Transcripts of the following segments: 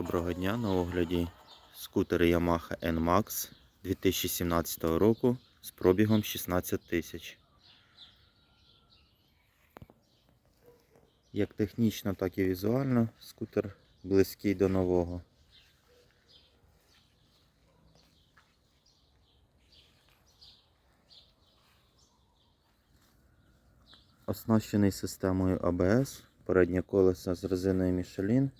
Доброго дня на огляді скутери Yamaha NMAX 2017 року з пробігом 16 тисяч. Як технічно, так і візуально скутер близький до нового. Оснащений системою ABS, переднє колесо з резиною Michelin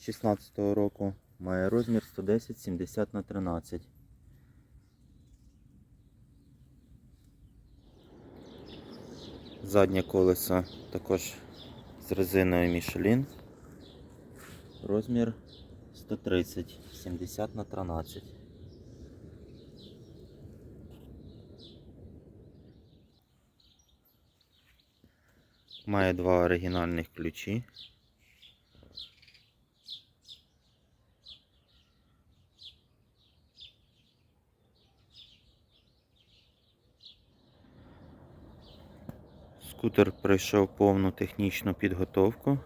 16 року, має розмір 110 70 на 13. Заднє колесо також з резиною Michelin. Розмір 130 70 на 13. Має два оригінальних ключі. Скутер пройшов повну технічну підготовку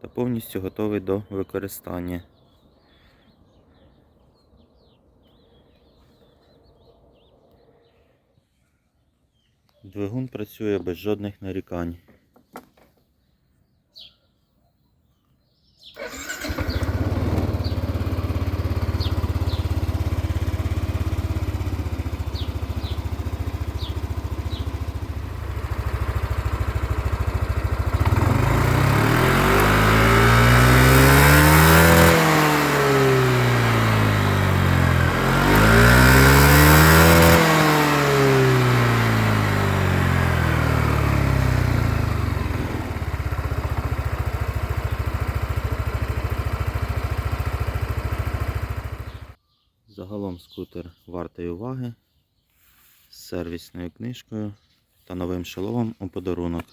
та повністю готовий до використання. Двигун працює без жодних нарікань. Загалом скутер вартий уваги з сервісною книжкою та новим шоломом у подарунок.